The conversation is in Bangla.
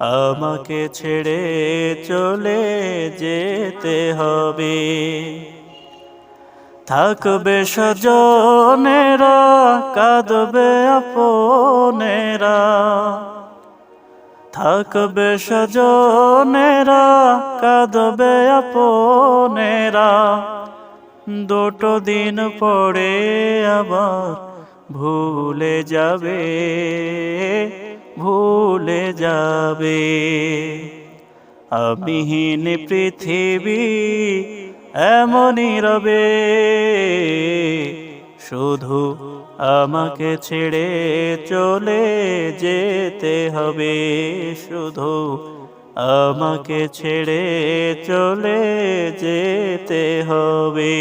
আমাকে ছেড়ে চলে যেতে হবে। থাকবে সজনেরা কাঁদবে আপনেরা। থাকবে সজনেরা কাঁদবে আপনেরা। দুটো দিন পরে আবার ভুলে যাবে। ভুলে যাবে। আমিহীন পৃথিবী এমনই রবে। শুধু আমাকে ছেড়ে চলে যেতে হবে। শুধু আমাকে ছেড়ে চলে যেতে হবে।